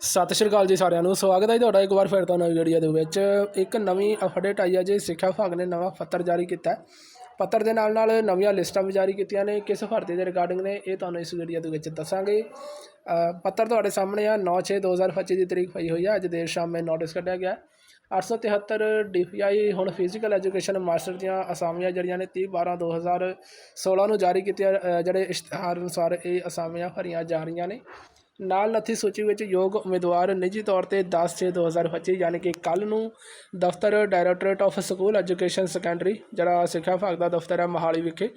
ਸਤਿ ਸ਼੍ਰੀ ਅਕਾਲ ਜੀ ਸਾਰਿਆਂ ਨੂੰ। ਸਵਾਗਤ ਹੈ ਜੀ ਤੁਹਾਡਾ ਇੱਕ ਵਾਰ ਫਿਰ ਤੋਂ ਨਵੀਂ ਵੀਡੀਓ ਦੇ ਵਿੱਚ। ਇੱਕ ਨਵੀਂ ਅਪਡੇਟ ਆਈ ਹੈ ਜੀ, ਸਿੱਖਿਆ ਵਿਭਾਗ ਨੇ ਨਵਾਂ ਪੱਤਰ ਜਾਰੀ ਕੀਤਾ ਪੱਤਰ ਦੇ ਨਾਲ ਨਾਲ ਨਵੀਆਂ ਲਿਸਟਾਂ ਵੀ ਜਾਰੀ ਕੀਤੀਆਂ ਨੇ। ਕਿਸ ਭਰਤੀ ਦੇ ਰਿਗਾਰਡਿੰਗ ਨੇ, ਇਹ ਤੁਹਾਨੂੰ ਇਸ ਵੀਡੀਓ ਦੇ ਵਿੱਚ ਦੱਸਾਂਗੇ। ਪੱਤਰ ਤੁਹਾਡੇ ਸਾਹਮਣੇ ਆ। 9/6/2025 ਦੀ ਤਰੀਕ ਪਈ ਹੋਈ ਹੈ। ਅੱਜ ਦੇਰ ਸ਼ਾਮ ਸ਼ਾਮੇ ਨੋਟਿਸ ਕੱਢਿਆ ਗਿਆ 873 ਡੀਪੀਆਈ ਹੁਣ ਫਿਜ਼ੀਕਲ ਐਜੂਕੇਸ਼ਨ ਮਾਸਟਰ ਦੀਆਂ ਅਸਾਮੀਆਂ ਜਿਹੜੀਆਂ ਨੇ 30 12 2016 ਨੂੰ ਜਾਰੀ ਕੀਤੀਆਂ ਜਿਹੜੇ ਇਸ਼ਤਿਹਾਰ ਅਨੁਸਾਰ ਇਹ ਅਸਾਮੀਆਂ ਭਰੀਆਂ ਜਾ ਰਹੀਆਂ ਨੇ। ਨਾਲ ਨੱਥੀ ਸੂਚੀ ਵਿੱਚ ਯੋਗ ਉਮੀਦਵਾਰ ਨਿੱਜੀ ਤੌਰ ਤੇ 10 ਛੇ 2025 ਯਾਨੀ ਕਿ ਕੱਲ ਨੂੰ ਦਫ਼ਤਰ directorate of school education secondary ਜਿਹੜਾ ਸਿੱਖਿਆ ਵਿਭਾਗ ਦਾ ਦਫ਼ਤਰ ਹੈ ਮਹਾਲੀ ਵਿਖੇ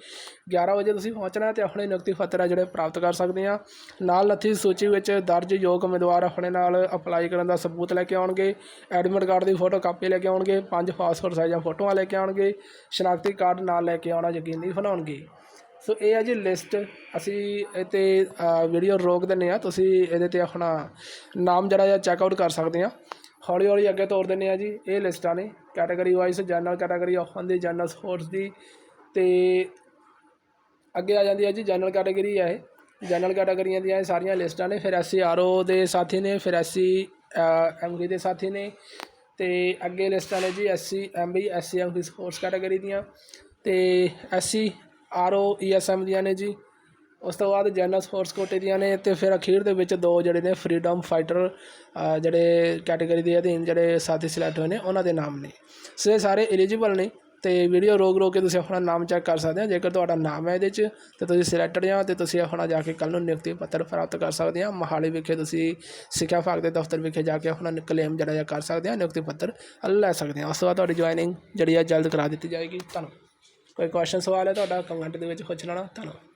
11 ਵਜੇ ਤੁਸੀਂ ਪਹੁੰਚਣਾ ਹੈ ਤੇ ਆਪਣੇ ਨਿਯੁਕਤੀ ਪੱਤਰ ਹੈ ਜਿਹੜੇ ਪ੍ਰਾਪਤ ਕਰ ਸਕਦੇ ਆ। ਨਾਲ ਨੱਥੀ ਸੂਚੀ ਵਿੱਚ ਦਰਜ ਯੋਗ ਉਮੀਦਵਾਰ ਆਪਣੇ ਨਾਲ ਅਪਲਾਈ ਕਰਨ ਦਾ ਸਬੂਤ ਲੈ ਕੇ ਆਉਣਗੇ ਐਡਮਿਟ ਕਾਰਡ ਦੀ ਫੋਟੋ ਕਾਪੀ ਲੈ ਕੇ ਆਉਣਗੇ, ਪੰਜ ਪਾਸਪੋਰਟ ਸਾਈਜ਼ਾਂ ਫੋਟੋਆਂ ਲੈ ਕੇ ਆਉਣਗੇ, ਸ਼ਨਾਖਤੀ ਕਾਰਡ ਨਾਲ ਲੈ ਕੇ ਆਉਣਾ ਯਕੀਨੀ ਬਣਾਉਣਗੇ। ਸੋ ਇਹ ਹੈ ਜੀ ਲਿਸਟ ਅਸੀਂ ਇਹ 'ਤੇ ਵੀਡੀਓ ਰੋਕ ਦਿੰਦੇ ਆ ਤੁਸੀਂ ਇਹਦੇ ਤੇ ਆਪਣਾ ਨਾਮ ਜਿਹੜਾ ਆ ਚੈੱਕ ਆਊਟ ਕਰ ਸਕਦੇ ਆ ਹੌਲੀ ਹੌਲੀ ਅੱਗੇ ਤੋਰ ਦਿੰਦੇ ਆ ਜੀ। ਇਹ ਲਿਸਟਾਂ ਨੇ। ਕੈਟਾਗਰੀ ਵਾਈਜ਼ ਜਨਰਲ ਕੈਟਾਗਰੀ ਆਫਨ ਦੀ ਜਨਰਲ ਸਪੋਰਟਸ ਦੀ। ਤੇ ਅੱਗੇ ਆ ਜਾਂਦੀ ਹੈ ਜੀ ਜਨਰਲ ਕੈਟਾਗਰੀ ਹੈ ਇਹ। ਜਨਰਲ ਕੈਟਾਗਰੀਆਂ ਦੀਆਂ ਇਹ ਸਾਰੀਆਂ ਲਿਸਟਾਂ ਨੇ। ਫਿਰ ਐਸਸੀ ਆਰਓ ਦੇ ਸਾਥੀ ਨੇ। ਫਿਰ ਐਸਸੀ ਐਮਡੀ ਦੇ ਸਾਥੀ ਨੇ। ਤੇ ਅੱਗੇ ਲਿਸਟਾਂ ਨੇ ਜੀ SC MB SC MD sports category ਦੀਆਂ। ਤੇ SC R O E RO ESM ਦੀਆਂ ਨੇ ਜੀ। ਉਸ ਤੋਂ ਬਾਅਦ ਜਨਰਲ ਸਪੋਰਟਸ ਕੋਟੇ ਦੀਆਂ ਨੇ ਤੇ ਫਿਰ ਅਖੀਰ ਦੇ ਵਿੱਚ ਦੋ ਜਿਹੜੇ ਨੇ ਫਰੀडम ਫਾਈਟਰ ਜਿਹੜੇ ਕੈਟਾਗਰੀ ਦੇ ਅਧੀਨ ਜਿਹੜੇ ਸਾਥੀ ਸਿਲੈਕਟ ਹੋਏ ਨੇ, ਉਹਨਾਂ ਦੇ ਨਾਮ ਨੇ। ਸੋ ਇਹ ਸਾਰੇ ਐਲੀਜੀਬਲ ਨੇ ਤੇ ਵੀਡੀਓ ਰੋਕ ਰੋਕ ਕੇ ਤੁਸੀਂ ਆਪਣਾ ਨਾਮ ਚੈੱਕ ਕਰ ਸਕਦੇ ਹੋ। ਜੇਕਰ ਤੁਹਾਡਾ ਨਾਮ ਹੈ ਇਹਦੇ 'ਚ, ਤੇ ਤੁਸੀਂ ਸਿਲੈਕਟਡ ਆ ਤੇ ਤੁਸੀਂ ਆਪਣਾ ਜਾ ਕੇ ਕੱਲ ਨੂੰ ਨਿਯੁਕਤੀ ਪੱਤਰ ਪ੍ਰਾਪਤ ਕਰ ਸਕਦੇ ਆ ਮਹਾਲੀ ਵਿਖੇ ਤੁਸੀਂ ਸਿੱਖਿਆ ਵਿਭਾਗ ਦੇ ਦਫ਼ਤਰ ਵਿਖੇ ਜਾ ਕੇ ਆਪਣਾ ਕਲੇਮ ਜਿਹੜਾ ਹੈ ਕਰ ਸਕਦੇ ਆ ਨਿਯੁਕਤੀ ਪੱਤਰ ਲੈ ਸਕਦੇ ਆ ਉਸ ਤੋਂ ਬਾਅਦ ਤੁਹਾਡੀ ਜੁਆਇਨਿੰਗ ਜਿਹੜੀ ਆ ਜਲਦ ਕਰਾ ਦਿੱਤੀ ਜਾਏਗੀ। ਧੰਨਵਾਦ। ਕੋਈ ਕੁਐਸਚਨ ਸਵਾਲ ਹੈ ਤੁਹਾਡਾ ਕਮੈਂਟ ਦੇ ਵਿੱਚ ਪੁੱਛ ਲੈਣਾ ਧੰਨਵਾਦ।